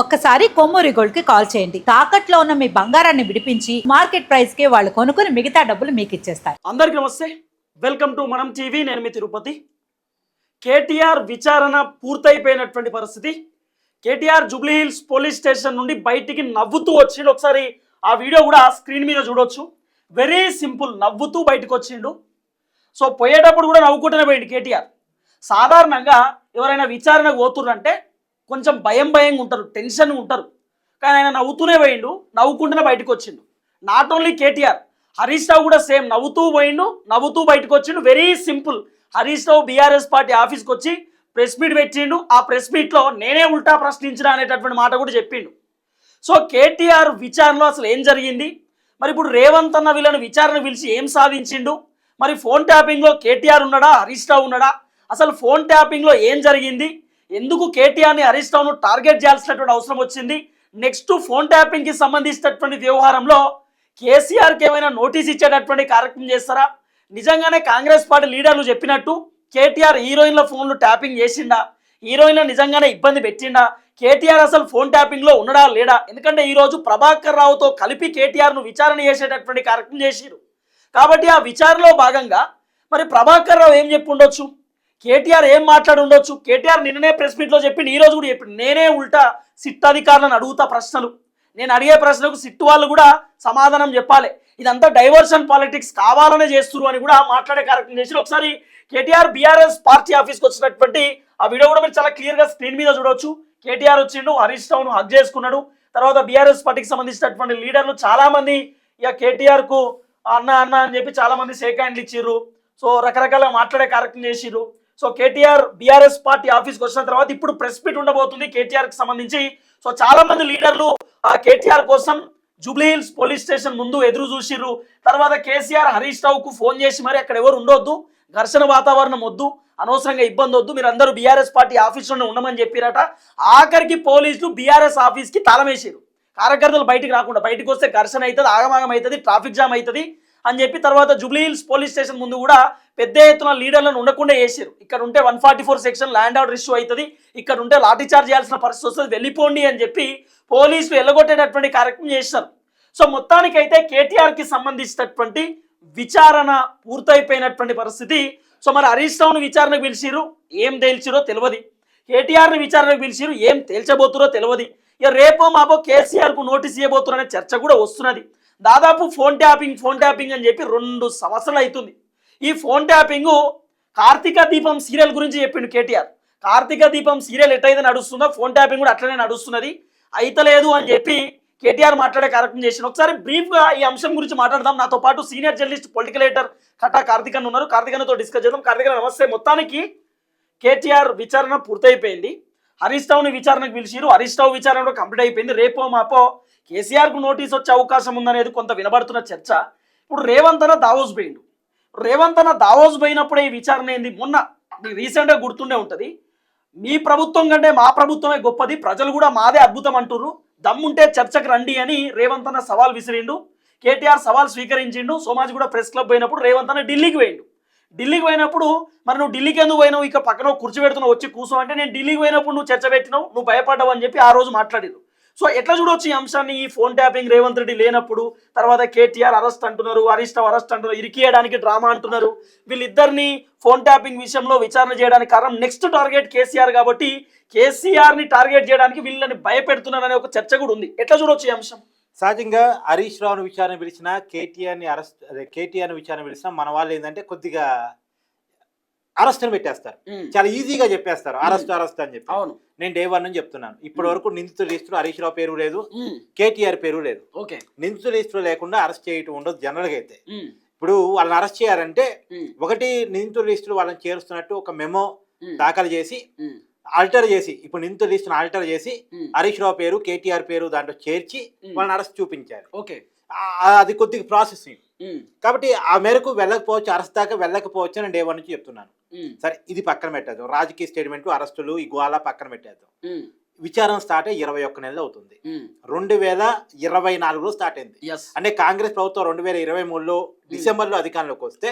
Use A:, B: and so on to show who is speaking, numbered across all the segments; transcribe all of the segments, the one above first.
A: ఒక్కసారి కొమ్మూరి గోల్డ్కి కాల్ చేయండి. తాకట్లో ఉన్న మీ బంగారాన్ని విడిపించి మార్కెట్ ప్రైస్కి వాళ్ళు కొనుక్కుని మిగతా డబ్బులు మీకు ఇచ్చేస్తారు
B: అందరికీ నమస్తే. Welcome to Manam TV. నేను మీ తిరుపతి. కేటీఆర్ విచారణ పూర్తయిపోయినటువంటి పరిస్థితి. KTR Jubilee Hills police station నుండి బయటికి నవ్వుతూ వచ్చిండు. ఒకసారి ఆ వీడియో కూడా స్క్రీన్ మీద చూడొచ్చు. వెరీ సింపుల్ నవ్వుతూ బయటకు వచ్చిండు. సో పోయేటప్పుడు కూడా నవ్వుకుంటూనే పోయింది కేటీఆర్. సాధారణంగా ఎవరైనా విచారణకు పోతుర్రంటే కొంచెం భయం భయంగా ఉంటారు టెన్షన్ ఉంటారు. కానీ ఆయన నవ్వుతూనే పోయిండు నవ్వుకుంటూనే బయటకు వచ్చిండు. Not only KTR Harish Rao కూడా సేమ్ నవ్వుతూ పోయిండు నవ్వుతూ బయటకు వచ్చిండు. Very simple Harish Rao BRS party ఆఫీస్కి వచ్చి ప్రెస్ మీట్ పెట్టిండు. ఆ ప్రెస్ మీట్లో నేనే ఉల్టా ప్రశ్నించిన అనేటటువంటి మాట కూడా చెప్పిండు. సో కేటీఆర్ విచారణలో అసలు ఏం జరిగింది? మరి ఇప్పుడు రేవంత్ అన్న వీళ్ళని విచారణ పిలిచి ఏం సాధించిండు? మరి ఫోన్ ట్యాపింగ్లో కేటీఆర్ ఉన్నాడా? హరీష్ రావు ఉన్నాడా? అసలు ఫోన్ ట్యాపింగ్లో ఏం జరిగింది? ఎందుకు కేటీఆర్ని హరీష్ రావును టార్గెట్ చేయాల్సినటువంటి అవసరం వచ్చింది? నెక్స్ట్ ఫోన్ ట్యాపింగ్కి సంబంధించినటువంటి వ్యవహారంలో కేసీఆర్కి ఏమైనా నోటీస్ ఇచ్చేటటువంటి కార్యక్రమం చేస్తారా? నిజంగానే కాంగ్రెస్ పార్టీ లీడర్లు చెప్పినట్టు కేటీఆర్ హీరోయిన్ల ఫోన్లు ట్యాపింగ్ చేసిండా? హీరోయిన్ల నిజంగానే ఇబ్బంది పెట్టిండా? కేటీఆర్ అసలు ఫోన్ ట్యాపింగ్లో ఉన్నాడా లేడా? ఎందుకంటే ఈరోజు ప్రభాకర్ రావుతో కలిపి కేటీఆర్ను విచారణ చేసేటటువంటి కార్యక్రమం చేసిరు కాబట్టి ఆ విచారణలో భాగంగా మరి ప్రభాకర్ రావు ఏం చెప్పుండొచ్చు కేటీఆర్ ఏం మాట్లాడి ఉండొచ్చు? కేటీఆర్ నిన్ననే ప్రెస్ మీట్లో చెప్పిండు ఈ రోజు కూడా చెప్పిండు. నేనే ఉల్టా సిట్ అధికారులను అడుగుతా ప్రశ్నలు. నేను అడిగే ప్రశ్నలకు సిట్టు వాళ్ళు కూడా సమాధానం చెప్పాలి. ఇదంతా డైవర్షన్ పాలిటిక్స్ కావాలనే చేస్తున్నారు అని కూడా మాట్లాడే కార్యక్రమం చేసి ఒకసారి కేటీఆర్ బీఆర్ఎస్ పార్టీ ఆఫీస్కి వచ్చినటువంటి ఆ వీడియో కూడా మీరు చాలా క్లియర్గా స్క్రీన్ మీద చూడొచ్చు. కేటీఆర్ వచ్చిండు హరీష్ రావును హక్ చేసుకున్నాడు. తర్వాత బీఆర్ఎస్ పార్టీకి సంబంధించినటువంటి లీడర్లు చాలామంది ఇక కేటీఆర్కు అన్న అన్న అని చెప్పి చాలా మంది హ్యాండ్లు ఇచ్చిర్రు. సో రకరకాల మాట్లాడే కార్యక్రమం చేసిర్రు. సో కేటీఆర్ బీఆర్ఎస్ పార్టీ ఆఫీస్కి వచ్చిన తర్వాత ఇప్పుడు ప్రెస్ మీట్ ఉండబోతుంది కేటీఆర్కి సంబంధించి. సో చాలా మంది లీడర్లు ఆ కేటీఆర్ కోసం జూబ్లీహిల్స్ పోలీస్ స్టేషన్ ముందు ఎదురు చూసిర్రు. తర్వాత కేసీఆర్ హరీష్ రావుకు ఫోన్ చేసి మరి అక్కడ ఎవరు ఉండొద్దు ఘర్షణ వాతావరణం వద్దు అనవసరంగా ఇబ్బంది వద్దు మీరు అందరూ బీఆర్ఎస్ పార్టీ ఆఫీస్లోనే ఉండమని చెప్పిరట. ఆఖరికి పోలీసులు బీఆర్ఎస్ ఆఫీస్కి కి వేసిర్రు కార్యకర్తలు బయటికి రాకుండా బయటికి వస్తే ఘర్షణ అవుతుంది ఆగమాగం అవుతుంది ట్రాఫిక్ జామ్ అవుతుంది అని చెప్పి తర్వాత జూబ్లీ హిల్స్ పోలీస్ స్టేషన్ ముందు కూడా పెద్ద ఎత్తున లీడర్లను ఉండకుండా వేసారు ఇక్కడ ఉంటే one forty four section land order issue అవుతుంది. ఇక్కడ ఉంటే లాఠీ చార్జ్ చేయాల్సిన పరిస్థితి వస్తుంది. వెళ్ళిపోండి అని చెప్పి పోలీసులు ఎల్లగొట్టేటటువంటి కార్యక్రమం చేశారు సో మొత్తానికైతే కేటీఆర్కి సంబంధించినటువంటి విచారణ పూర్తయిపోయినటువంటి పరిస్థితి. సో మరి హరీష్ రావును విచారణకు పిలిచిరు ఏం తేల్చిరో తెలియదు కేటీఆర్ని విచారణకు పిలిచిరు ఏం తేల్చబోతురో తెలియదు ఇక రేపో మాపో కేసీఆర్కు నోటీస్ ఇవ్వబోతురనే చర్చ కూడా వస్తున్నది. దాదాపు ఫోన్ ట్యాపింగ్ ఫోన్ ట్యాపింగ్ అని చెప్పి రెండు సంవత్సరాలు అవుతుంది ఈ ఫోన్ ట్యాపింగ్ కార్తీక దీపం సీరియల్ గురించి చెప్పిండు కేటీఆర్. కార్తీక దీపం సీరియల్ ఎట్టయితే నడుస్తుందో ఫోన్ ట్యాపింగ్ కూడా అట్లనే నడుస్తున్నది. అయితలేదు అని చెప్పి కేటీఆర్ మాట్లాడే కార్యక్రమం చేసిన ఒకసారి బ్రీఫ్గా ఈ అంశం గురించి మాట్లాడదాం. నాతో పాటు senior journalist political editor Kata Karthikan ఉన్నారు. కార్తికన్తో డిస్కస్ చేద్దాం. కార్తికన్ నమస్తే. మొత్తానికి కేటీఆర్ విచారణ పూర్తయిపోయింది. హరీష్ రావుని విచారణకు పిలిచిరు హరీష్ రావు విచారణ కూడా కంప్లీట్ అయిపోయింది. రేపో మాపో కేసీఆర్కు నోటీస్ వచ్చే అవకాశం ఉందనేది కొంత వినబడుతున్న చర్చ. ఇప్పుడు రేవంత్ అన్న దావోస్ పోయిండు. రేవంత్ అన్న దావోస్ పోయినప్పుడే ఈ విచారణ ఏంది? మొన్న రీసెంట్గా గుర్తుండే ఉంటుంది. మీ ప్రభుత్వం కంటే మా ప్రభుత్వమే గొప్పది. ప్రజలు కూడా మాదే అద్భుతం అంటుర్రు. దమ్ముంటే చర్చకు రండి అని రేవంత్ అన్న సవాల్ విసిరిండు. కేటీఆర్ సవాల్ స్వీకరించిండు. సోమాజ్ కూడా ప్రెస్ క్లబ్ పోయినప్పుడు రేవంత్ అన్న ఢిల్లీకి పోయిండు. ఢిల్లీకి పోయినప్పుడు మరి నువ్వు ఢిల్లీకి ఎందుకు పోయినావు? ఇక పక్కన కూర్చోబెడుతున్నావు వచ్చి కూర్చో అంటే నేను ఢిల్లీకి పోయినప్పుడు నువ్వు చర్చ పెట్టినావు నువ్వు భయపడ్డావు అని చెప్పి ఆ రోజు మాట్లాడారు సో ఎట్లా చూడొచ్చు ఈ అంశాన్ని? ఈ ఫోన్ ట్యాపింగ్ రేవంత్ రెడ్డి లేనప్పుడు తర్వాత కేటీఆర్ అరెస్ట్ అంటున్నారు హరీష్ రావు అరెస్ట్ అంటున్నారు ఇరికియడానికి డ్రామా అంటున్నారు. వీళ్ళిద్దరిని ఫోన్ ట్యాపింగ్ విషయంలో విచారణ చేయడానికి కారణం నెక్స్ట్ టార్గెట్ కేసీఆర్ కాబట్టి కేసీఆర్ని టార్గెట్ చేయడానికి వీళ్ళని భయపెడుతున్నారనే ఒక చర్చ కూడా ఉంది. ఎట్లా చూడొచ్చు ఈ అంశం?
C: సహజంగా హరీష్ రావును విచారణ పిలిచిన కేటీఆర్ని అరెస్ట్ అదే కేటీఆర్ని విచారణ పిలిచిన మన వాళ్ళు ఏంటంటే కొద్దిగా అరెస్ట్ అని పెట్టేస్తారు చాలా ఈజీగా చెప్పేస్తారు. అరెస్ట్ అరెస్ట్ అని చెప్పి.
B: అవును.
C: నేను డే వన్ అని చెప్తున్నాను. ఇప్పటి వరకు నిందితుల లిస్టులో హరీష్ రావు పేరు లేదు కేటీఆర్ పేరు లేదు.
B: ఓకే.
C: నిందితుల లిస్టులో లేకుండా అరెస్ట్ చేయటం ఉండదు జనరల్గా అయితే. ఇప్పుడు వాళ్ళని అరెస్ట్ చేయాలంటే ఒకటి నిందితుల లిస్టులో వాళ్ళని చేరుస్తున్నట్టు ఒక మెమో దాఖలు చేసి ఆల్టర్ చేసి ఇప్పుడు నిందితుల లిస్టును ఆల్టర్ చేసి హరీష్ రావు పేరు కేటీఆర్ పేరు దాంట్లో చేర్చి వాళ్ళని అరెస్ట్ చూపించారు.
B: ఓకే.
C: అది కొద్దిగా ప్రాసెసింగ్ కాబట్టి ఆ మేరకు వెళ్ళకపోవచ్చు అరెస్ట్ దాకా వెళ్ళకపోవచ్చు అని డే వన్ నుంచి చెప్తున్నాను. సరే ఇది పక్కన పెట్టేద్దాం. రాజకీయ స్టేట్మెంట్ అరెస్టులు గోళ పక్కన పెట్టేద్దాం. విచారణ స్టార్ట్ అయ్యి ఇరవై ఒక్క నెలలు అవుతుంది. రెండు వేల ఇరవై నాలుగులో స్టార్ట్ అయింది. అంటే కాంగ్రెస్ ప్రభుత్వం రెండు వేల ఇరవై మూడులో డిసెంబర్లో అధికారంలోకి వస్తే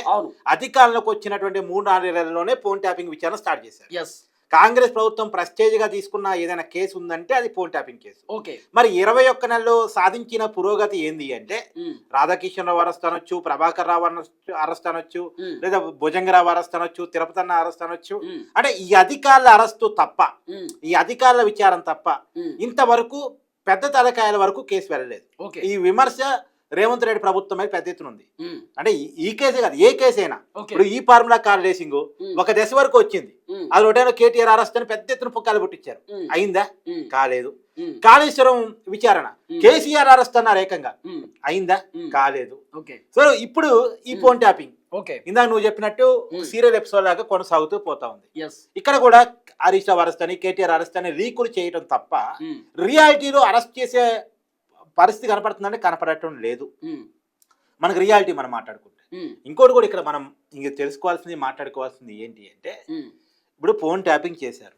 C: అధికారంలోకి వచ్చినటువంటి మూడు నాలుగు నెలల్లోనే ఫోన్ ట్యాపింగ్ విచారణ స్టార్ట్ చేశారు. కాంగ్రెస్ ప్రభుత్వం ప్రెస్టేజ్గా తీసుకున్న ఏదైనా కేసు ఉందంటే అది ఫోన్ ట్యాపింగ్ కేసు.
B: ఓకే.
C: మరి ఇరవై ఒక్క నెలలో సాధించిన పురోగతి ఏంది అంటే రాధాకిషన్ రావు అరెస్ట్ అనొచ్చు ప్రభాకర్ రావు అనొచ్చు అరెస్ట్ అనొచ్చు లేదా భుజంగరావు అరెస్ట్ అనొచ్చు తిరుపతి అన్న అరెస్ట్ అనొచ్చు. అంటే ఈ అధికారుల అరెస్టు తప్ప ఈ అధికారుల విచారం తప్ప ఇంతవరకు పెద్ద తలకాయల వరకు కేసు వెళ్ళలేదు. ఈ విమర్శ రేవంత్ రెడ్డి ప్రభుత్వం మీద పెద్ద ఎత్తున ఉంది. అంటే ఈ- కేసే కాదు ఏ కేసైనా.
B: ఓకే.
C: ఇప్పుడు ఈ ఫార్ములా కార్ రేసింగ్ ఒక దశ వరకు వచ్చింది. అది ఒకటేమో కేటీఆర్ అరెస్ట్ అని పెద్ద ఎత్తున పుక్కాలు పుట్టించారు. అయిందా? కాలేదు. కాళేశ్వరం విచారణ. కేసీఆర్ అరెస్ట్ అన్నారు ఏకంగా అయిందా? కాలేదు. సో ఇప్పుడు ఈ ఫోన్ ట్యాపింగ్. ఇందాక నువ్వు చెప్పినట్టు. సీరియల్ ఎపిసోడ్ లాగా కొనసాగుతూ పోతా ఉంది. ఇక్కడ కూడా హరీష్ రావు అరెస్ట్ అని కేటీఆర్ అరెస్ట్ అని రీకులు చేయడం తప్ప రియాలిటీలో అరెస్ట్ చేసే పరిస్థితి కనపడుతుందంటే కనపడటం లేదు. మనకు రియాలిటీ మనం మాట్లాడుకుంటే. ఇంకోటి కూడా ఇక్కడ మనం ఇంక తెలుసుకోవాల్సింది మాట్లాడుకోవాల్సింది ఏంటి అంటే ఇప్పుడు ఫోన్ ట్యాపింగ్ చేశారు.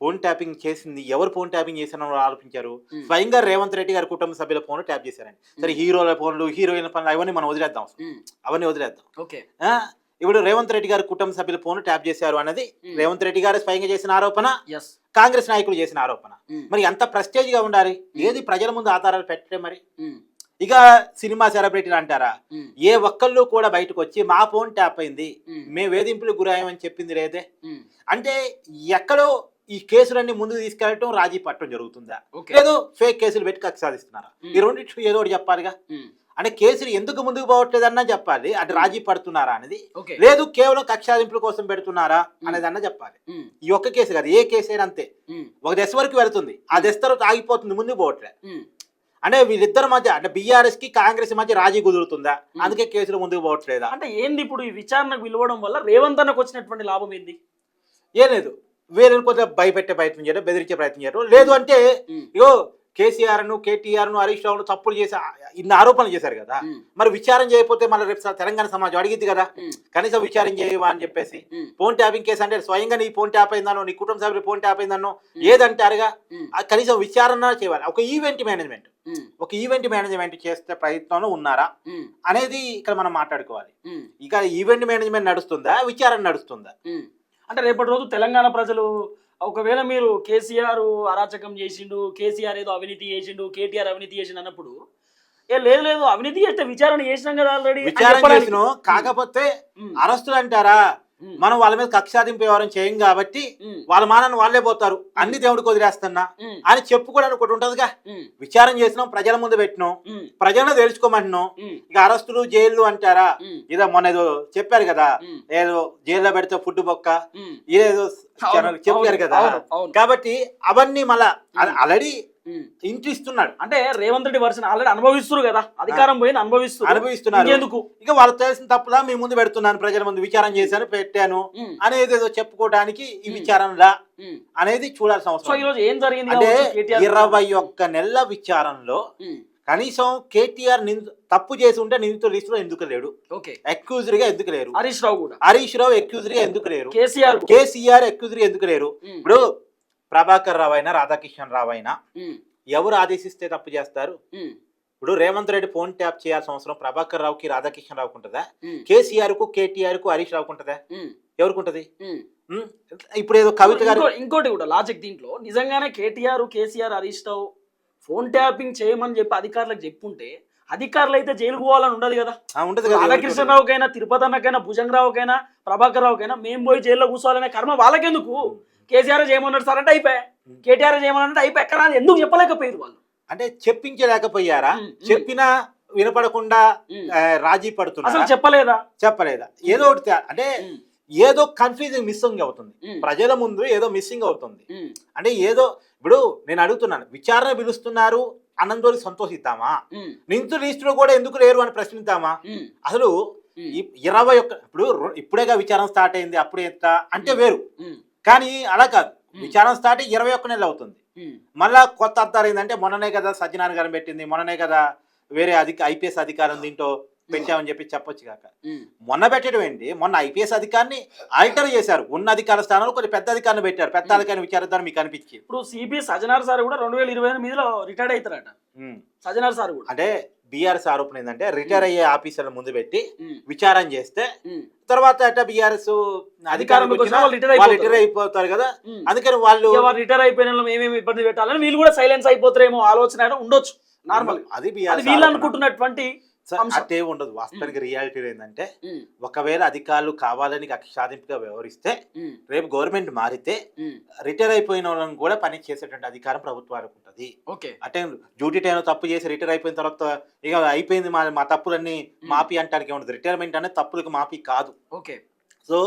C: ఫోన్ ట్యాపింగ్ చేసింది ఎవరు ఫోన్ ట్యాపింగ్ చేశారని ఆలోచించారు? స్వయంగా రేవంత్ రెడ్డి గారి కుటుంబ సభ్యుల ఫోన్ ట్యాప్ చేశారండి. సరే హీరోల ఫోన్లు హీరోయిన్ల ఫోన్లు అవన్నీ మనం వదిలేద్దాం. అవన్నీ వదిలేద్దాం.
B: ఓకే.
C: ఇప్పుడు రేవంత్ రెడ్డి గారి కుటుంబ సభ్యుల ఫోన్ ట్యాప్ చేశారు అన్నది రేవంత్ రెడ్డి గారు స్వయంగా చేసిన ఆరోపణ కాంగ్రెస్ నాయకులు చేసిన ఆరోపణ. మరి ఎంత ప్రెస్టేజ్గా ఉండాలి ఏది ప్రజల ముందు ఆధారాలు పెట్టే మరి? ఇక సినిమా సెలబ్రిటీలు అంటారా? ఏ ఒక్కళ్ళు కూడా బయటకు వచ్చి మా ఫోన్ ట్యాప్ అయింది. మేము. వేధింపులకు గురాయమని చెప్పింది లేదే. అంటే ఎక్కడో ఈ కేసులన్నీ ముందుకు తీసుకెళ్ళటం రాజీ పట్టడం జరుగుతుందా? లేదు ఫేక్ కేసులు పెట్టి కక్ష సాధిస్తున్నారా? ఈ రెండింటి ఏదో ఒకటి చెప్పాలిగా. అంటే కేసులు ఎందుకు ముందుకు పోవట్లేదన్నా చెప్పాలి. అంటే రాజీ పడుతున్నారా అనేది. లేదు కేవలం కక్షాదింపుల కోసం పెడుతున్నారా అనేది అన్న చెప్పాలి. ఈ ఒక్క కేసు కాదు ఏ కేసు అయినా అంతే. ఒక దశ వరకు వెళుతుంది. ఆ దశ తర్వాత ఆగిపోతుంది ముందుకు పోవట్లే. అంటే వీళ్ళిద్దరి మధ్య అంటే బీఆర్ఎస్కి కాంగ్రెస్ మధ్య రాజీ కుదురుతుందా? అందుకే కేసులు ముందుకు పోవట్లేదా?
B: అంటే ఏంది ఇప్పుడు ఈ విచారణకు పిలవడం వల్ల రేవంత్ అన్నకు వచ్చినటువంటి లాభం ఏంది?
C: ఏం లేదు. వేరే కొంచెం భయపెట్టే ప్రయత్నం చేయడం బెదిరించే ప్రయత్నం చేయడం. లేదు అంటే ఇగో కేసీఆర్ను కేటీఆర్ను హరీష్ రావును తప్పులు చేసి ఇన్ని ఆరోపణలు చేశారు కదా. మరి విచారం చేయకపోతే మళ్ళీ రేపు తెలంగాణ సమాజం అడిగిద్ది కదా. కనీసం విచారం చేయవా అని చెప్పేసి. ఫోన్ ట్యాపింగ్ కేసు అంటే స్వయంగా నీ ఫోన్ ట్యాప్ అయిందనో నీ కుటుంబ సభ్యులు ఫోన్ ట్యాప్ అయిందనో ఏదంటారుగా? కనీసం విచారణ చేయాలి. ఒక ఈవెంట్ మేనేజ్మెంట్. ఒక ఈవెంట్ మేనేజ్మెంట్ చేస్తే ప్రయత్నంలో ఉన్నారా? అనేది ఇక్కడ మనం మాట్లాడుకోవాలి. ఇక ఈవెంట్ మేనేజ్మెంట్ నడుస్తుందా? విచారణ నడుస్తుందా?
B: అంటే రేపటి రోజు తెలంగాణ ప్రజలు ఒకవేళ మీరు కేసీఆర్ అరాచకం చేసిండు కేసీఆర్ ఏదో అవినీతి చేసిండు కేటీఆర్ అవినీతి చేసిండు అన్నప్పుడు ఏ లేదు లేదు అవినీతి చేస్తే విచారణ చేసినాం కదా ఆల్రెడీ
C: విచారణ చేసిన కాకపోతే అరెస్టులు అంటారా? మనం వాళ్ళ మీద కక్షాదింపు వ్యవహారం చేయం కాబట్టి వాళ్ళ మానాన్ని వాళ్ళే పోతారు. అన్ని దేవుడికి వదిలేస్తున్నా. అని చెప్పుకోవడానికి ఒకటి ఉంటదిగా. విచారం చేసినాం ప్రజల ముందు పెట్టినాం. ప్రజలను తెలుసుకోమంటున్నాం ఇక అరెస్టులు జైళ్ళు అంటారా? ఇదో మొన్న ఏదో చెప్పారు కదా. ఏదో జైల్లో పెడితే ఫుడ్ బొక్క. ఇదేదో చెప్పారు కదా. కాబట్టి అవన్నీ మళ్ళా ఆల్రెడీ ఇంటి ఇస్తున్నాడు
B: అంటే రేవంత్ రెడ్డి వర్షన్ ఆల్రెడీ అనుభవిస్తున్నారు కదా. అధికారం పోయింది అనుభవిస్తున్నారు.
C: అనుభవిస్తున్నారు.
B: ఎందుకు
C: ఇక వాళ్ళకి తెలిసిన తప్పులా మీ ముందు పెడుతున్నాను ప్రజల ముందు విచారం చేశాను పెట్టాను అనేది ఏదో చెప్పుకోవడానికి ఈ విచారణలా అనేది చూడాల్సిన అవసరం
B: ఈ రోజు ఏం జరిగింది
C: అంటే ఇరవై ఒక్క నెలల విచారణలో
B: ఉమ్,
C: కనీసం కేటీఆర్ తప్పు చేసి ఉంటే నిందితుల లిస్టులో ఎందుకు లేడు? గా ఎందుకు లేరు?
B: హరీష్ రావు కూడా.
C: హరీష్ రావు అక్యూజర్గా ఎందుకు లేరు?
B: కేసీఆర్.
C: కేసీఆర్ అక్యూజర్గా ఎందుకు లేరు? ఇప్పుడు ప్రభాకర్ రావు అయినా రాధాకిషన్ రావు అయినా ఎవరు ఆదేశిస్తే తప్పు చేస్తారు? ఇప్పుడు రేవంత్ రెడ్డి ఫోన్ ట్యాప్ చేయాల్సిన అవసరం ప్రభాకర్ రావుకి రాధాకిషన్ రావుకి ఉంటుందా? కేసీఆర్కు కేటీఆర్కు హరీష్ రావుకు ఉంటుందా? ఎవరికి ఉంటది ఇప్పుడు ఏదో కవిత గారు
B: ఇంకో- ఇంకోటి కూడా లాజిక్ దీంట్లో. నిజంగానే KTR KCR Harish Rao phone tapping చేయమని చెప్పి అధికారులకు చెప్పుంటే అధికారులు అయితే జైలుకు పోవాలని ఉండదు కదా.
C: ఉంటది?
B: రాధాకృష్ణరావుకైనా తిరుపతి అన్నకైనా భుజంగరావుకైనా ప్రభాకర్ రావుకైనా మేము పోయి జైల్లో కూర్చోవాలనే కర్మ వాళ్ళకెందుకు? కేసీఆర్ చేయమన్నాడు సార్ అంటే అయిపోయా. కేటీఆర్ చేయమన్నాడు అయిపోయి. ఎక్కడ ఎందుకు చెప్పలేకపోయారు వాళ్ళు?
C: అంటే చెప్పించలేకపోయారా. చెప్పినా వినపడకుండా రాజీ
B: అసలు
C: పడుతున్నారు
B: చెప్పలేదా?
C: చెప్పలేదా? ఏదో ఒకటి అంటే ఏదో కన్ఫ్యూజింగ్ మిస్సింగ్ అవుతుంది. ప్రజల ముందు ఏదో మిస్సింగ్ అవుతుంది. అంటే ఏదో ఇప్పుడు నేను అడుగుతున్నాను. విచారణ పిలుస్తున్నారు అన్నంతో సంతోషిద్దామా? నిందితుల లిస్టులో కూడా ఎందుకు లేరు అని ప్రశ్నిద్దామా? అసలు ఇరవై ఒక్క ఇప్పుడు ఇప్పుడేగా విచారణ స్టార్ట్ అయింది అప్పుడు ఎంత? అంటే వేరు. కానీ అలా కాదు. విచారణ స్టార్ట్ ఇరవై ఒక్క నెలలు అవుతుంది. మళ్ళా కొత్త అర్థాలు ఏంటంటే మొన్ననే కదా సత్యనారాయణ గారు పెట్టింది మొన్ననే కదా వేరే అధిక ఐపీఎస్ అధికారం దీంట్లో పెట్టామని చెప్పి చెప్పొచ్చు కాక. మొన్న పెట్టడం ఏంటి? మొన్న ఐపీఎస్ అధికారిని ఆల్టర్ చేశారు. ఉన్న అధికార స్థానంలో కొన్ని పెద్ద అధికారులు పెట్టారు. పెద్ద అధికారిని విచారిద్దాం మీకు అనిపించి
B: ఇప్పుడు సిబి సజనార్ సార్ కూడా రెండు వేల ఇరవై ఎనిమిదిలో రిటైర్డ్ అవుతారట. సజనార్ సార్ కూడా.
C: అంటే బీఆర్ఎస్ ఆరోపణ ఏంటంటే రిటైర్ అయ్యే ఆఫీసర్ల ముందు పెట్టి
B: ఉమ్,
C: విచారణ చేస్తే తర్వాత అట్లా బీఆర్ఎస్
B: అయిపోతారు.
C: రిటైర్ అయిపోతారు కదా. అందుకని వాళ్ళు
B: రిటైర్ అయిపోయిన ఏమేమి ఇబ్బంది పెట్టాలని వీళ్ళు కూడా సైలెన్స్ అయిపోతారేమో ఆలోచన ఉండొచ్చు. నార్మల్
C: అది
B: వీళ్ళు. అనుకుంటున్నటువంటి
C: అట్టే ఉండదు. వాస్తవానికి రియాలిటీ ఏంటంటే ఒకవేళ అధికారులు కావాలని సాధింపుగా వ్యవహరిస్తే రేపు గవర్నమెంట్ మారితే రిటైర్ అయిపోయిన వాళ్ళని కూడా పని చేసేటువంటి అధికారం ప్రభుత్వానికి ఉంటుంది. అంటే డ్యూటీ టైంలో తప్పు చేసి రిటైర్ అయిపోయిన తర్వాత ఇక అయిపోయింది మా మా తప్పులన్నీ మాఫీ అంటానికి ఉండదు రిటైర్మెంట్ అనేది తప్పులకు మాఫీ కాదు.
B: ఓకే.
C: సో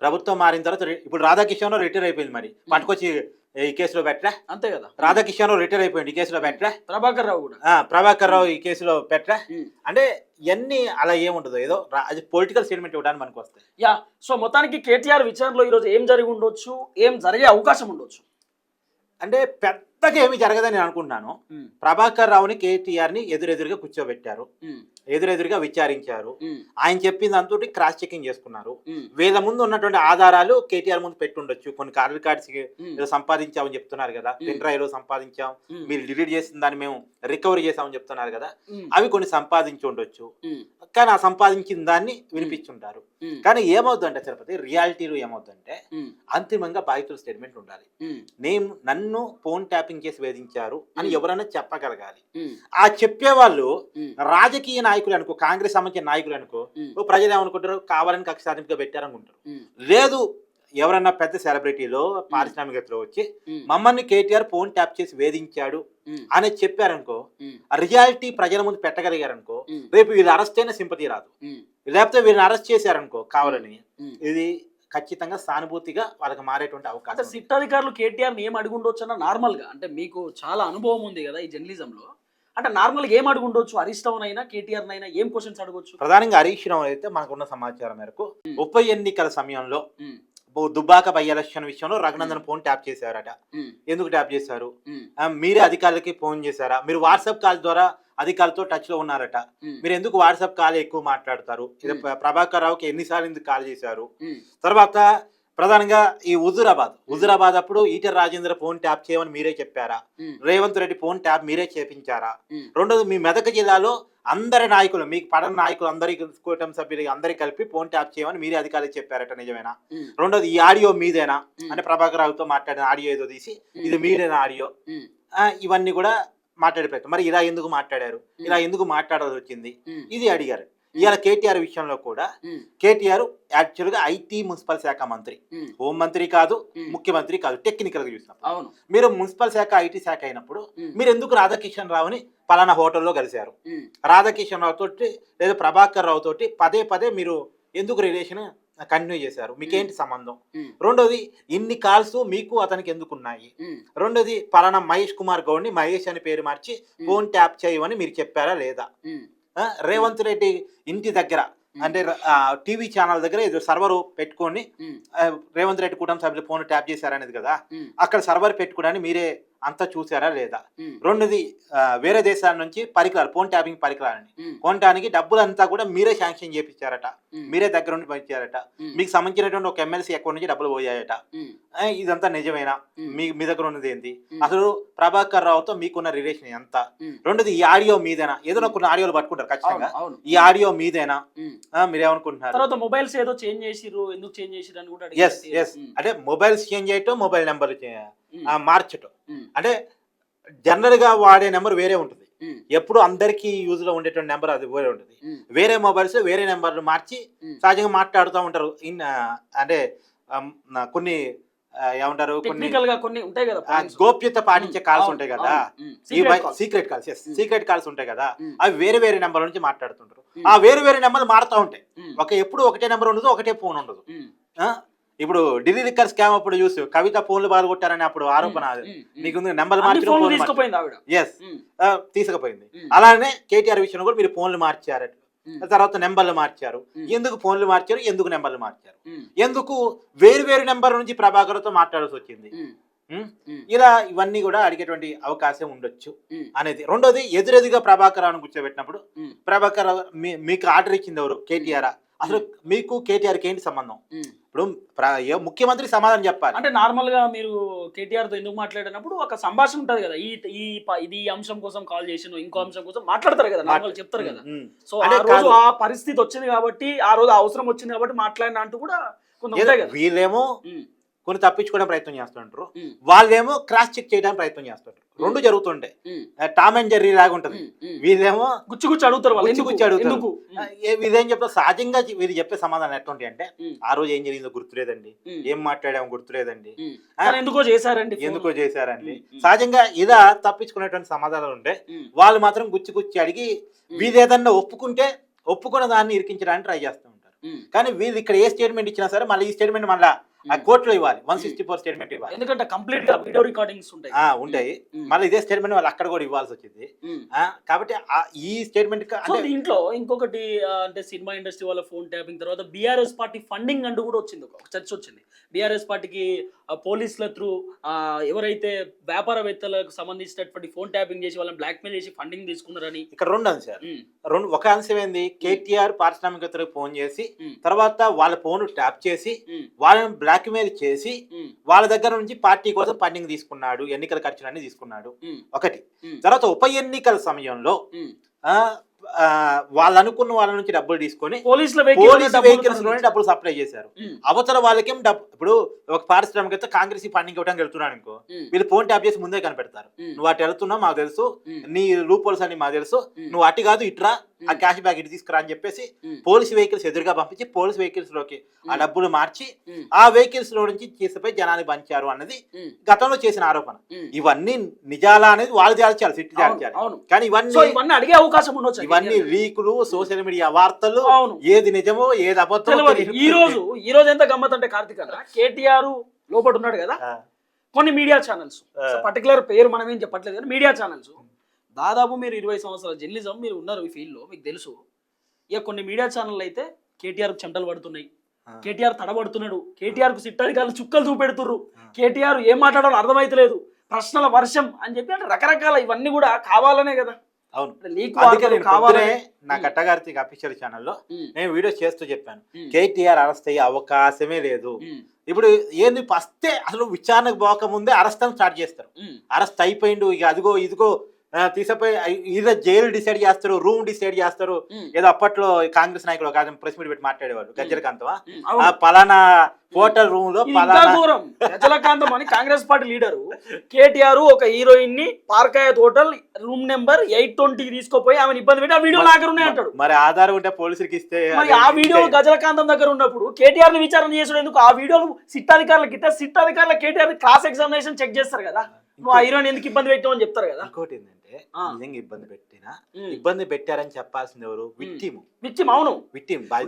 C: ప్రభుత్వం మారిన తర్వాత ఇప్పుడు రాధాకిషన్ రిటైర్ అయిపోయింది మరి. పట్టుకొచ్చి ఈ కేసులో పెట్టరా?
B: అంతే కదా.
C: రాధాకిషన్ రిటైర్ అయిపోయింది ఈ కేసులో పెట్టరా?
B: ప్రభాకర్ రావు కూడా
C: ప్రభాకర్ రావు ఈ కేసులో పెట్టరా. అంటే ఇవన్నీ అలా ఏముండదు ఏదో అది పొలిటికల్ స్టేట్మెంట్ ఇవ్వడానికి మనకు వస్తాయి.
B: యా సో మొత్తానికి కేటీఆర్ విచారణలో ఈరోజు ఏం జరిగి ఉండొచ్చు ఏం జరిగే అవకాశం ఉండొచ్చు?
C: అంటే పెద్దగా ఏమీ జరగదని నేను అనుకుంటున్నాను. ప్రభాకర్ రావుని కేటీఆర్ని ఎదురెదురుగా కూర్చోబెట్టారు. ఎదురెదురుగా విచారించారు. ఆయన చెప్పింది అంతటి క్రాస్ చెకింగ్ చేసుకున్నారు. వీళ్ళ ముందు ఉన్నటువంటి ఆధారాలు కేటీఆర్ ముందు పెట్టుండొచ్చు. కొన్ని కార్ రికార్డ్స్
B: ఉమ్,
C: ఏదో సంపాదించామని చెప్తున్నారు కదా. పెన్ డ్రైవ్లో సంపాదించాం. మీరు డిలీట్ చేసిన దాన్ని మేము రికవరీ చేసామని చెప్తున్నారు కదా. అవి కొన్ని సంపాదించి ఉండొచ్చు. కానీ ఆ సంపాదించిన దాన్ని వినిపించుంటారు కానీ ఏమవుతుందంటే తిరుపతి రియాలిటీలో ఏమవుతుందంటే అంతిమంగా బాధితుల స్టేట్మెంట్ ఉండాలి. నేను నన్ను ఫోన్ ట్యాపింగ్ చేసి వేధించారు అని. ఎవరైనా చెప్పగలగాలి. ఆ చెప్పేవాళ్ళు రాజకీయ నాయకులు అనుకో కాంగ్రెస్ సంబంధించిన నాయకులు అనుకో ప్రజలు ఏమనుకుంటారు కావాలని కక్ష సాధింపుగా పెట్టారనుకుంటారు. లేదు ఎవరన్నా పెద్ద సెలబ్రిటీలో పారిశ్రామికతలో వచ్చి మమ్మల్ని కేటీఆర్ ఫోన్ ట్యాప్ చేసి వేధించాడు అని చెప్పారనుకో రియాలిటీ ప్రజల ముందు పెట్టగలిగారనుకో రేపు వీళ్ళు అరెస్ట్ అయినా సింపతి రాదు. లేకపోతే వీళ్ళని అరెస్ట్ చేశారనుకో కావాలని. ఇది ఖచ్చితంగా సానుభూతిగా వాళ్ళకి మారేటువంటి అవకాశం.
B: సిట్ అధికారులు కేటీఆర్ ఏం అడిగి ఉండొచ్చు అన్న నార్మల్గా అంటే మీకు చాలా అనుభవం ఉంది కదా ఈ జర్నలిజం లో? అంటే నార్మల్గా ఏం అడిగి ఉండొచ్చు అయినా కేటీఆర్ అయినా ఏం క్వశ్చన్స్ అడగొచ్చు?
C: ప్రధానంగా హరీష్ రావు అయితే మనకున్న సమాచారం మేరకు. ఉప ఎన్నికల సమయంలో దుబ్బాక బై ఎలక్షన్ విషయంలో రఘునందన్ ఫోన్ ట్యాప్ చేశారట. ఎందుకు ట్యాప్ చేశారు? మీరే అధికారులకి ఫోన్ చేశారా? మీరు వాట్సాప్ కాల్ ద్వారా అధికారులతో టచ్లో ఉన్నారట. మీరు ఎందుకు వాట్సాప్ కాల్ ఎక్కువ మాట్లాడతారు? ప్రభాకర్ రావుకి ఎన్నిసార్లు ఎందుకు కాల్ చేశారు? తర్వాత ప్రధానంగా ఈ హుజురాబాద్. హుజురాబాద్ అప్పుడు ఈటర్ రాజేంద్ర ఫోన్ ట్యాప్ చేయమని మీరే చెప్పారా? రేవంత్ రెడ్డి ఫోన్ ట్యాప్ మీరే చేపించారా? రెండోది మీ మెదక్ జిల్లాలో అందరి నాయకులు మీకు పడన నాయకులు అందరి కూటమి సభ్యులు అందరి కలిపి ఫోన్ ట్యాప్ చేయమని మీరే అధికారులు చెప్పారట నిజమేనా? రెండోది ఈ ఆడియో మీదేనా? అంటే ప్రభాకర్ రావుతో మాట్లాడిన ఆడియో ఏదో తీసి ఇది మీరేనా ఆడియో? ఇవన్నీ కూడా మాట్లాడే ప్రయత్నం. మరి ఇలా ఎందుకు మాట్లాడారు? ఇలా ఎందుకు మాట్లాడాల్సి వచ్చింది? ఇది అడిగారు. ఇవాళ కేటీఆర్ విషయంలో కూడా కేటీఆర్ యాక్చువల్గా ఐటీ మున్సిపల్ శాఖ మంత్రి. హోం మంత్రి కాదు. ముఖ్యమంత్రి కాదు టెక్నికల్గా చూసినప్పుడు.
B: అవును.
C: మీరు మున్సిపల్ శాఖ ఐటీ శాఖ అయినప్పుడు మీరు ఎందుకు రాధాకిషన్ రావుని పలానా హోటల్లో కలిశారు? రాధాకిషన్ రావు తోటి లేదా ప్రభాకర్ రావు తోటి పదే పదే మీరు ఎందుకు రిలేషన్ కంటిన్యూ చేశారు? మీకేంటి సంబంధం? రెండోది ఇన్ని కాల్స్ మీకు అతనికి ఎందుకు ఉన్నాయి? రెండోది పలానా మహేష్ కుమార్ గౌడ్ని మహేష్ అని పేరు మార్చి ఫోన్ ట్యాప్ చేయమని మీరు చెప్పారా లేదా? రేవంత్ రెడ్డి ఇంటి దగ్గర అంటే టీవీ ఛానల్ దగ్గర ఇది సర్వర్ పెట్టుకొని రేవంత్ రెడ్డి కుటుంబ సభ్యులు ఫోన్ ట్యాప్ చేశారనేది కదా అక్కడ సర్వర్ పెట్టుకోవడానికి మీరే అంతా చూసారా లేదా? రెండోది ఆ, వేరే దేశాల నుంచి పరికరాలు ఫోన్ ట్యాపింగ్ పరికరాలని. కొనడానికి డబ్బులంతా కూడా మీరే శాంక్షన్ చేపించారట. మీరే దగ్గర నుండి పంచారట మీకు సంబంధించినటువంటి ఒక ఎమ్మెల్సీ అకౌంట్ నుంచి డబ్బులు పోయాయట. ఇదంతా నిజమేనా? మీ మీ దగ్గర ఉన్నది ఏంటి అసలు ప్రభాకర్ రావుతో మీకున్న రిలేషన్ ఎంత? రెండోది ఈ ఆడియో మీదేనా? ఏదో కొన్ని ఆడియోలు పట్టుకుంటారు ఖచ్చితంగా. ఈ ఆడియో మీదేనా? మీరేమనుకుంటున్నారు?
B: తర్వాత మొబైల్స్ ఏదో చేంజ్ చేసిర్రు ఎందుకు చేంజ్ చేసిర్రు అని కూడా
C: ఎస్ ఎస్ అంటే మొబైల్స్ చేంజ్ చేయటం మొబైల్ నెంబర్ మార్చటం. అంటే జనరల్గా వాడే నెంబర్ వేరే ఉంటుంది. ఎప్పుడు అందరికీ యూజ్లో ఉండేటువంటి నెంబర్ అది వేరే ఉంటుంది. వేరే మొబైల్స్ వేరే నెంబర్లు మార్చి. సహజంగా మాట్లాడుతూ ఉంటారు. ఇన్ అంటే కొన్ని ఏమంటారు కొన్ని
B: ఉంటాయి కదా
C: గోప్యత పాటించే కాల్స్ ఉంటాయి కదా. ఈ
B: సీక్రెట్
C: కాల్స్. సీక్రెట్ కాల్స్ ఉంటాయి కదా. అవి వేరే వేరే నెంబర్ నుంచి మాట్లాడుతుంటారు. ఆ వేరే వేరే నెంబర్లు మారుతూ ఉంటాయి. ఒక ఎప్పుడు ఒకటే నెంబర్ ఉండదు ఒకటే ఫోన్ ఉండదు? ఇప్పుడు ఢిల్లీ లిక్కర్ స్కామ్ అప్పుడు చూసి కవిత ఫోన్లు బాగా కొట్టారని అప్పుడు ఆరోపణ నీకు నెంబర్ ఎస్ తీసుకుపోయింది అలానే కేటీఆర్ విషయంలో కూడా మీరు ఫోన్లు మార్చారు
B: ఉమ్,
C: తర్వాత నెంబర్లు మార్చారు. ఎందుకు ఫోన్లు మార్చారు? ఎందుకు నెంబర్లు మార్చారు? ఎందుకు వేరు వేరు నెంబర్ నుంచి ప్రభాకర్తో మాట్లాడాల్సి వచ్చింది? ఇలా ఇవన్నీ కూడా అడిగేటువంటి అవకాశం ఉండొచ్చు. అనేది. రెండోది ఎదురెదుగా ప్రభాకర్ రావును కూర్చోబెట్టినప్పుడు ప్రభాకర్ మీకు ఆర్డర్ ఇచ్చింది ఎవరు? కేటీఆర్? అసలు మీకు కేటీఆర్కి ఏంటి సంబంధం. ఇప్పుడు ముఖ్యమంత్రి సమాధానం చెప్పాలి.
B: అంటే నార్మల్గా మీరు కేటీఆర్తో ఎందుకు మాట్లాడినప్పుడు ఒక సంభాషణ ఉంటది కదా ఈ ఈ ఇది అంశం కోసం కాల్ చేసిన ఇంకో అంశం కోసం మాట్లాడతారు కదా నార్మల్ చెప్తారు కదా. సో ఆ రోజు. ఆ పరిస్థితి వచ్చింది కాబట్టి ఆ రోజు అవసరం వచ్చింది కాబట్టి మాట్లాడిన అంటూ కూడా
C: వీళ్ళేమో కొన్ని తప్పించుకోవడం ప్రయత్నం చేస్తుంటారు. వాళ్ళేమో క్రాస్ చెక్ చేయడానికి ప్రయత్నం చేస్తుంటారు. రెండు జరుగుతుంటాయి.
B: ఉమ్,
C: టామ్ అండ్ జెర్రీ లాగా ఉంటది.
B: ఉమ్, ఉమ్.
C: వీళ్ళేమో
B: గుచ్చి గుచ్చి అడుగుతారు వాళ్ళు.
C: గుచ్చి
B: ఎందుకు?
C: గుచ్చి అడుగుతారు. వీళ్ళేం చెప్తారు? సహజంగా వీళ్ళు చెప్పే సమాధానం ఎటువంటి అంటే ఆ రోజు ఏం జరిగిందో గుర్తులేదండి. ఏం మాట్లాడామో గుర్తులేదండి.
B: ఎందుకో చేశారండి.
C: ఎందుకో చేశారండి. సహజంగా ఇలా తప్పించుకునేటువంటి సమాధానాలు ఉంటే
B: ఉమ్,
C: వాళ్ళు మాత్రం గుచ్చి గుచ్చి అడిగి వీళ్ళు ఏదన్నా ఒప్పుకుంటే ఒప్పుకున్న దాన్ని ఇరికించడానికి ట్రై చేస్తూ ఉంటారు. కానీ వీళ్ళు ఇక్కడ ఏ స్టేట్మెంట్ ఇచ్చినా సరే మళ్ళీ ఈ స్టేట్మెంట్ మళ్ళీ ఆ కోర్టులో ఇవ్వాలి. వన్ సిక్స్టీ ఫోర్ స్టేట్మెంట్ ఇవ్వాలి.
B: ఎందుకంటే కంప్లీట్గా వీడియో రికార్డింగ్స్ ఉంటాయి.
C: ఆ, ఉంటాయి. మళ్ళీ ఇదే స్టేట్మెంట్ వాళ్ళు అక్కడ కూడా ఇవ్వాల్సి వచ్చింది. ఆ, కాబట్టి ఆ- ఈ స్టేట్మెంట్
B: సో
C: అంటే
B: దీంట్లో ఇంకొకటి ఆ, అంటే సినిమా ఇండస్ట్రీ వాళ్ళ ఫోన్ ట్యాపింగ్ తర్వాత బీఆర్ఎస్ పార్టీ ఫండింగ్ అంటూ కూడా వచ్చింది. ఒక చర్చ వచ్చింది. బీఆర్ఎస్ పార్టీకి పోలీసుల త్రూ ఎవరైతే వ్యాపారవేత్తలకు సంబంధించినటువంటి ఫోన్ ట్యాపింగ్ చేసి వాళ్ళని బ్లాక్మెయిల్ చేసి ఫండింగ్ తీసుకున్నారని
C: ఇక్కడ రెండు అంశాలు. రెండు ఒక అంశం ఏంది? కేటీఆర్ పారిశ్రామికతలకు ఫోన్ చేసి తర్వాత వాళ్ళ ఫోన్ ట్యాప్ చేసి వాళ్ళని బ్లాక్మెయిల్ చేసి వాళ్ళ దగ్గర నుంచి పార్టీ కోసం ఫండింగ్ తీసుకున్నాడు ఎన్నికల ఖర్చులన్నీ తీసుకున్నాడు. ఒకటి. తర్వాత ఉప ఎన్నికల సమయంలో వాళ్ళు అనుకున్న వాళ్ళ నుంచి డబ్బులు తీసుకొని
B: పోలీసుల
C: పోలీస్
B: వెహికల్స్లోనే
C: డబ్బులు సప్లై చేశారు. అవతల వాళ్ళకేం డబ్బు ఇప్పుడు ఒక పారిశ్రామికత కాంగ్రెస్ ఫండింగ్ ఇవ్వడానికి వెళ్తున్నాడు అనుకో వీళ్ళు ఫోన్ ట్యాప్ చేసి ముందే కనిపెడతారు. నువ్వు అటు వెళ్తున్నావు మాకు తెలుసు నీ రూపోల్స్ అని మాకు తెలుసు నువ్వు అటు కాదు ఇట్రా ఆ క్యాష్ బ్యాగ్ ఇటు తీసుకురా అని చెప్పేసి పోలీస్ వెహికల్స్ ఎదురుగా పంపించి పోలీస్ వెహికల్స్లోకి ఆ డబ్బులు మార్చి ఆ వెహికల్స్లో నుంచి తీసుకుపోయి జనానికి పంచారు అన్నది గతంలో చేసిన ఆరోపణ. ఇవన్నీ నిజాలా అనేది వాళ్ళు తేల్చాలి సిట్టి తేల్చాలి కానీ ఇవన్నీ
B: అడిగే అవకాశం ఉండొచ్చు
C: ఇవన్నీ లీకులు సోషల్ మీడియా వార్తలు ఏది నిజమో ఏది అబద్ధమో.
B: ఈ రోజు ఈ రోజు ఎంత గమ్మత్ అంటే కార్తీక్ అన్న కేటీఆర్ లోపల ఉన్నాడు కదా? కొన్ని మీడియా ఛానల్స్. పర్టికులర్ పేరు మనం ఏం చెప్పట్లేదు కానీ మీడియా ఛానల్స్. దాదాపు మీరు ఇరవై సంవత్సరాల జర్నలిజం మీరు ఉన్నారు ఈ ఫీల్డ్లో మీకు తెలుసు. ఇక కొన్ని మీడియా ఛానల్ అయితే కేటీఆర్ చెమటలు పడుతున్నాయి. కేటీఆర్ తడబడుతున్నాడు. కేటీఆర్కు సిట్టాధికారులు చుక్కలు చూపెడుతుర్రు. కేటీఆర్ ఏం మాట్లాడాలో అర్థమైతలేదు. ప్రశ్నల వర్షం అని చెప్పి అంటే రకరకాల ఇవన్నీ కూడా కావాలనే కదా.
C: అవును.
B: కావాలనే
C: నా
B: ఉమ్.
C: కట్టగారితికి అఫీషియల్ ఛానల్లో నేను వీడియోస్ చేస్తూ చెప్పాను. కేటీఆర్ అరెస్ట్ అయ్యే అవకాశమే లేదు. ఇప్పుడు ఏంది ఫస్టే అసలు విచారణకు పోకముందే అరెస్ట్ అని స్టార్ట్ చేస్తారు. అరెస్ట్ అయిపోయిండు ఇక అదిగో ఇదిగో తీసుకుపోయి ఈరోజు జైలు డిసైడ్ చేస్తారు రూమ్ డిసైడ్ చేస్తారు. ఏదో అప్పట్లో కాంగ్రెస్ నాయకుడు ఒక ప్రెస్ మీట్ పెట్టి మాట్లాడేవారు గజ్జలకాంతమా? ఆ. పలానా హోటల్ రూమ్లో
B: ఇది దూరం గజలకాంతం అని కాంగ్రెస్ పార్టీ లీడరు కేటీఆర్ ఒక హీరోయిన్ని Park Hyatt hotel room number eight ట్వంటీకి తీసుకుపోయి ఆమెను ఇబ్బంది పెట్టి ఆ వీడియో దగ్గర ఉన్నాయి అంటాడు
C: మరి ఆధారం ఉంటే పోలీసులకి ఇస్తే
B: మరి ఆ వీడియో గజలకాంతం దగ్గర ఉన్నప్పుడు కేటీఆర్ని విచారణ చేసుడు ఎందుకు? ఆ వీడియోలు సిట్ అధికారులకు ఇస్తే సిట్ అధికారుల కేటీఆర్ క్రాస్ ఎగ్జామినేషన్ చెక్ చేస్తారు కదా. నువ్వు ఆ హీరోని ఎందుకు ఇబ్బంది పెట్టావు అని చెప్తారు కదా.
C: ఇంకోటి
B: ఆ.
C: నిజంగా ఇబ్బంది పెట్టినా. ఇబ్బంది పెట్టారని చెప్పాల్సింది ఎవరు? విక్టిమ్
B: విక్టిమ్ అవును.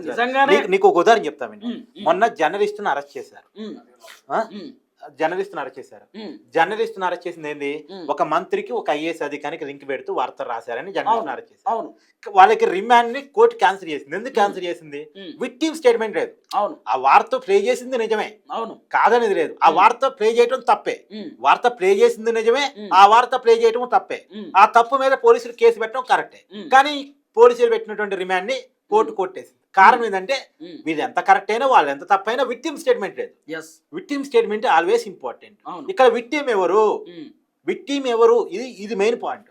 B: నిజంగానే
C: నీకు- ఒక ఉదాహరణ చెప్తామండి మొన్న జర్నలిస్ట్ను అరెస్ట్ చేశారు. జర్నలిస్ట్ అరెస్ట్ జర్నలిస్ట్ అరెస్ట్ చేసింది ఏంది. ఒక మంత్రికి ఒక ఐఏఎస్ అధికారికి లింక్ పెడుతూ వార్తలు రాశారని జర్నలిస్ట్ అరెస్ట్ చేశారు.
B: అవును.
C: వాళ్ళకి రిమాండ్ని కోర్టు క్యాన్సిల్ చేసింది. ఎందుకు క్యాన్సిల్ చేసింది? విక్టిమ్ స్టేట్మెంట్ లేదు.
B: అవును.
C: ఆ వార్త ప్లే చేసింది నిజమే.
B: అవును.
C: కాదనేది లేదు. ఆ. వార్త ప్లే చేయటం తప్పే. వార్త ప్లే చేసింది నిజమే. ఆ వార్త ప్లే చేయటం తప్పే. ఆ తప్పు మీద పోలీసులు కేసు పెట్టడం కరెక్టే. కానీ పోలీసులు పెట్టినటువంటి రిమాండ్ని కోర్టు కొట్టేసింది కారణం ఏంటంటే
B: ఉమ్,
C: వీళ్ళు ఎంత కరెక్ట్ అయినా వాళ్ళు ఎంత తప్పైనా విక్టిమ్ స్టేట్మెంట్ లేదు. Victim statement always important. ఇక్కడ విక్టిమ్ ఎవరు?
B: ఉమ్,
C: విక్టిమ్ ఎవరు? ఇది ఇది మెయిన్ పాయింట్.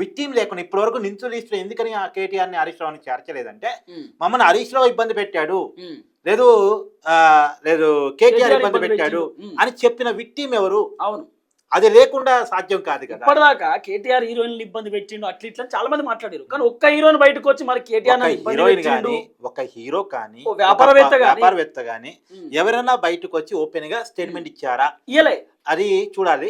C: విక్టిమ్ లేకుండా ఇప్పటి వరకు నించు లిస్ట్ ఎందుకని ఆ కేటీఆర్ని హరీష్ రావుని చేర్చలేదంటే మమ్మల్ని హరీష్ రావు ఇబ్బంది పెట్టాడు. లేదు లేదు కేటీఆర్ ఇబ్బంది పెట్టాడు అని చెప్పిన విక్టిమ్ ఎవరు?
B: అవును.
C: అది లేకుండా సాధ్యం కాదు కదా.
B: ఇప్పటిదాకా కేటీఆర్ హీరోయిన్ ఇబ్బంది పెట్టిండు అట్లా ఇట్లా చాలా మంది మాట్లాడారు. కానీ ఒక్క హీరోయిన్ బయటకు వచ్చి మరి కేటీఆర్
C: హీరోయిన్ గాని ఒక హీరో కానీ
B: వ్యాపారవేత్త.
C: వ్యాపారవేత్త
B: ఉమ్,
C: ఎవరైనా బయటకు వచ్చి ఓపెన్గా స్టేట్మెంట్ ఇచ్చారా?
B: ఇయ్యలే.
C: అది చూడాలి.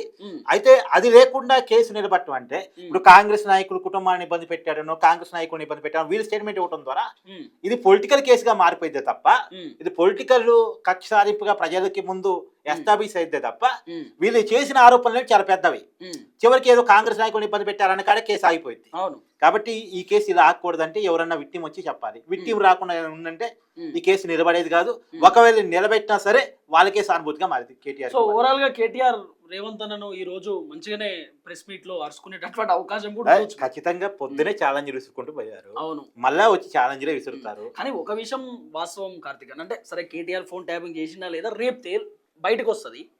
C: అయితే అది లేకుండా కేసు నిలబట్టం అంటే ఇప్పుడు కాంగ్రెస్ నాయకులు కుటుంబాన్ని ఇబ్బంది పెట్టాడనో కాంగ్రెస్ నాయకుడిని ఇబ్బంది పెట్టాడో వీళ్ళు స్టేట్మెంట్ ఇవ్వడం ద్వారా ఇది పొలిటికల్ కేసుగా మారిపోయిందే తప్ప ఇది పొలిటికల్ కక్ష సారింపుగా ప్రజలకి ముందు ఎస్టాబ్లిష్ అయితే తప్ప వీళ్ళు చేసిన ఆరోపణలు చాలా పెద్దవి. చివరికి ఏదో కాంగ్రెస్ నాయకుడిని ఇబ్బంది పెట్టారన్న కాడ కేసు ఆగిపోయింది.
B: అవును.
C: కాబట్టి ఈ కేసు ఇలా ఆగకూడదంటే ఎవరన్నా విక్టిమ్ వచ్చి చెప్పాలి. విక్టిమ్ రాకుండా ఉందంటే. ఈ కేసు నిలబడేది కాదు. ఒకవేళ నిలబెట్టినా సరే వాళ్ళకే సానుభూతిగా మారింది కేటీఆర్
B: సో ఓవరాల్గా కేటీఆర్ రేవంత్ అన్నను ఈ రోజు మంచిగానే ప్రెస్ మీట్లో అరుచుకునేటటువంటి అవకాశం కూడా.
C: ఖచ్చితంగా పొద్దునే ఛాలెంజ్ విసురుకుంటూ పోయారు.
B: అవును.
C: మళ్ళా వచ్చి ఛాలెంజ్లే విసురుతారు.
B: కానీ ఒక విషయం వాస్తవం కార్తిక్. అంటే సరే కేటీఆర్ ఫోన్ ట్యాపింగ్ చేసినా లేదా? రేపు తేల్ బయటకు వస్తుంది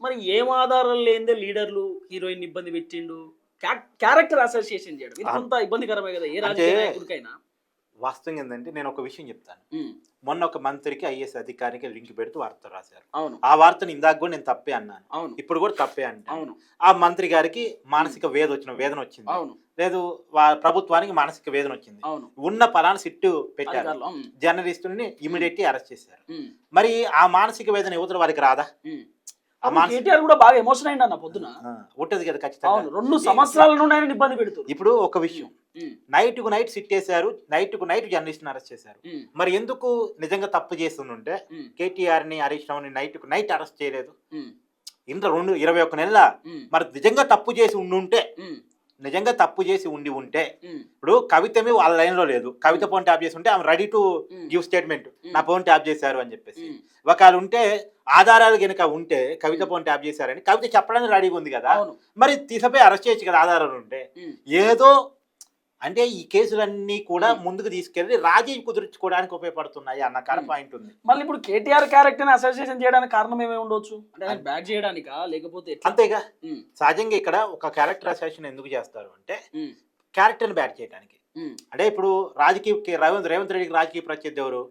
B: మరి ఏం ఆధారం లేనిదే లీడర్లు హీరోయిన్ ఇబ్బంది పెట్టిండు క్యారెక్టర్ అసోసియేషన్ చేయడం. ఇది. కొంత ఇబ్బందికరమే కదా. ఏ రాజకీయ నాయకుడికైనా.
C: వాస్తవం ఏంటంటే నేను ఒక విషయం చెప్తాను. మొన్న ఒక మంత్రికి ఐఏఎస్ అధికారికి లింక్ పెడుతూ వార్త రాశారు.
B: అవును.
C: ఆ వార్తను ఇందాక కూడా నేను తప్పే అన్నాను.
B: అవును.
C: ఇప్పుడు కూడా తప్పే అంటాను.
B: అవును.
C: ఆ మంత్రి గారికి మానసిక వేద వచ్చిన వేదన వచ్చింది.
B: అవును.
C: లేదు ప్రభుత్వానికి మానసిక వేదన వచ్చింది.
B: అవును.
C: ఉన్న పలానా సిట్టు పెట్టారు. జర్నలిస్టుని ఇమీడియట్లీ అరెస్ట్ చేశారు. మరి ఆ మానసిక వేదన యువతల వారికి రాదా?
B: కేటీఆర్ కూడా బాగా ఎమోషన్ అయింది అన్న పొద్దున.
C: ఉంటది కదా ఖచ్చితంగా.
B: రెండు సంవత్సరాల నుండి ఆయన ఇబ్బంది పెడుతుంది
C: ఇప్పుడు ఒక విషయం. నైట్కు నైట్ సిట్ చేశారు నైట్కు నైట్ జర్నలిస్ట్ అరెస్ట్ చేశారు. మరి ఎందుకు నిజంగా తప్పు చేస్తుంటే కేటీఆర్ని హరీష్ రావుని నైట్కు నైట్ అరెస్ట్ చేయలేదు. ఇంట్లో రెండు ఇరవై ఒక్క నెలల మరి నిజంగా తప్పు చేసి ఉండి ఉంటే నిజంగా తప్పు చేసి ఉండి ఉంటే ఇప్పుడు కవితమి వాళ్ళ లైన్లో లేదు. కవిత ఫోన్ ట్యాప్ చేసి ఉంటే ఆమె రెడీ టు గివ్ స్టేట్మెంట్. నా ఫోన్ ట్యాప్ చేశారు అని చెప్పేసి. ఒకవేళ ఉంటే ఆధారాలు గనుక ఉంటే కవిత ఫోన్ ట్యాప్ చేశారని కవిత చెప్పడానికి రెడీగా ఉంది కదా. మరి తీసపోయి అరెస్ట్ చేయొచ్చు కదా ఆధారాలు ఉంటే. ఏదో అంటే ఈ కేసులన్నీ కూడా. ముందుకు తీసుకెళ్ళి రాజీ కుదుర్చుకోవడానికి ఉపయోగపడుతున్నాయి అన్న కాడ. పాయింట్ ఉంది.
B: మళ్ళీ ఇప్పుడు కేటీఆర్ క్యారెక్టర్ అసోసియేషన్ చేయడానికి కారణం ఏమేమి ఉండొచ్చు? అంటే ఆయన బ్యాక్ చేయడానికా? లేకపోతే?
C: అంతేగా. సహజంగా ఇక్కడ ఒక క్యారెక్టర్ అసోసియేషన్ ఎందుకు చేస్తారు అంటే క్యారెక్టర్ని బ్యాట్ చేయడానికి. అంటే ఇప్పుడు రాజకీయ రేవంత్ రేవంత్ రెడ్డికి రాజకీయ ప్రత్యర్థి ఎవరు?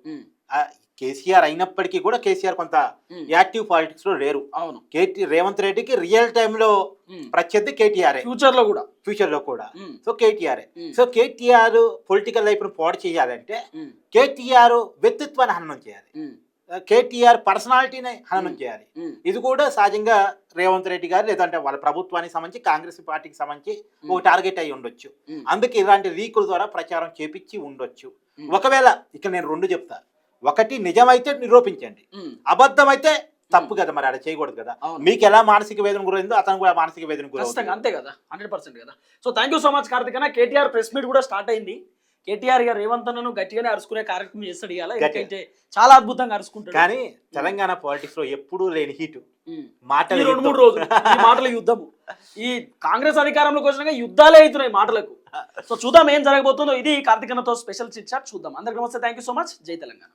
C: కేసీఆర్ అయినప్పటికీ కూడా కేసీఆర్ కొంత. యాక్టివ్ పాలిటిక్స్లో లేరు.
B: అవును.
C: కేటీ రేవంత్ రెడ్డికి రియల్ టైంలో ప్రత్యర్థి కేటీఆర్.
B: ఫ్యూచర్లో కూడా.
C: ఫ్యూచర్లో కూడా. So KTR. So KTR political లైఫ్ను పాడు చేయాలంటే కేటీఆర్ వ్యక్తిత్వాన్ని హననం చేయాలి. కేటీఆర్ పర్సనాలిటీని హననం. చేయాలి. ఇది కూడా సహజంగా రేవంత్ రెడ్డి గారు లేదంటే వాళ్ళ ప్రభుత్వానికి సంబంధించి కాంగ్రెస్ పార్టీకి సంబంధించి. ఒక టార్గెట్ అయి ఉండొచ్చు. అందుకే ఇలాంటి లీకుల ద్వారా ప్రచారం చేపించి ఉండొచ్చు. ఒకవేళ ఇక్కడ నేను రెండు చెప్తా. ఒకటి నిజమైతే నిరూపించండి. అబద్ధమైతే తప్పు కదా మరి అలా చేయకూడదు కదా. మీకు ఎలా మానసిక వేదన గురైందో అతను కూడా మానసిక వేదన గురవుతుంది.
B: అంతే కదా హండ్రెడ్ పర్సెంట్ కదా. So thank you so much Karthik అన్న. కేటీఆర్ ప్రెస్ మీట్ కూడా స్టార్ట్ అయింది. కేటీఆర్ గారు రేవంత్ అన్నను గట్టిగానే అరుచుకునే కార్యక్రమం చేస్తాడు ఇవాళ. ఎందుకంటే చాలా అద్భుతంగా అరుచుకుంటాడు.
C: కానీ తెలంగాణ పాలిటిక్స్లో ఎప్పుడూ లేని హీటు మాటలు
B: రెండు మూడు రోజులు మాటల యుద్ధము. ఈ కాంగ్రెస్ అధికారంలోకి వచ్చినాక యుద్ధాలే అవుతున్నాయి మాటలకు. సో చూద్దాం ఏం జరగబోతుందో. ఇది కార్తీక్ అన్నతో స్పెషల్ చిట్ చాట్ చూద్దాం. అందరికీ నమస్తే. థ్యాంక్ యూ సో మచ్ జై తెలంగాణ.